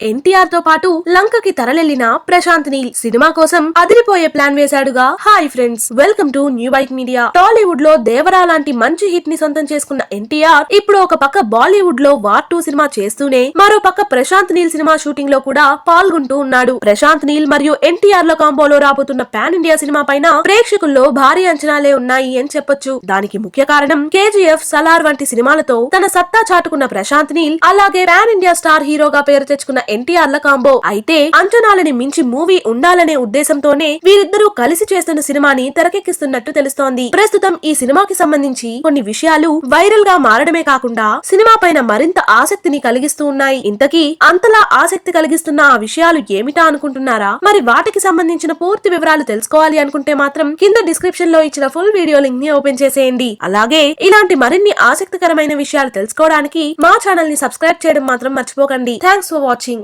ఎన్టీఆర్తో పాటు లంకకి తరలెళ్ళిన ప్రశాంత్ నీల్ సినిమా కోసం అదిరిపోయే plan వేశాడుగా. Hi friends welcome to new bike media. టాలీవుడ్లో దేవరా లాంటి మంచి హిట్ని సొంతం చేసుకున్న ఎన్టీఆర్ ఇప్పుడు ఒక పక్క బాలీవుడ్లో వార్ టూ సినిమా చేస్తూనే మరో పక్క ప్రశాంత్ నీల్ సినిమా షూటింగ్లో కూడా పాల్గొంటూ ఉన్నాడు. ప్రశాంత్ నీల్ మరియు ఎన్టీఆర్లో కాంబోలో రాబోతున్న పాన్ ఇండియా సినిమా పైన ప్రేక్షకుల్లో భారీ అంచనాలే ఉన్నాయి అని చెప్పొచ్చు. దానికి ముఖ్య కారణం కేజీఎఫ్ సలార్ వంటి సినిమాలతో తన సత్తా చాటుకున్న ప్రశాంత్ నీల్ అలాగే పాన్ ఇండియా స్టార్ హీరోగా పేరు తెచ్చుకున్న ఎన్టీఆర్ల కాంబో. అయితే అంచనాలని మించి మూవీ ఉండాలనే ఉద్దేశంతోనే వీరిద్దరూ కలిసి చేస్తున్న సినిమాని తెరకెక్కిస్తున్నట్టు తెలుస్తోంది. ప్రస్తుతం ఈ సినిమాకి సంబంధించి కొన్ని విషయాలు వైరల్గా మారడమే కాకుండా సినిమా పైన మరింత ఆసక్తిని కలిగిస్తూ ఉన్నాయి. ఇంతకీ అంతలా ఆసక్తి కలిగిస్తున్న ఆ విషయాలు ఏమిటా అనుకుంటున్నారా? మరి వాటికి సంబంధించిన పూర్తి వివరాలు తెలుసుకోవాలి అనుకుంటే మాత్రం కింద డిస్క్రిప్షన్లో ఇచ్చిన ఫుల్ వీడియో లింక్ని ఓపెన్ చేసేయండి. అలాగే ఇలాంటి మరిన్ని ఆసక్తికరమైన విషయాలు తెలుసుకోవడానికి మా ఛానల్ని సబ్స్క్రైబ్ చేయడం మాత్రం మర్చిపోకండి. Thanks for watching.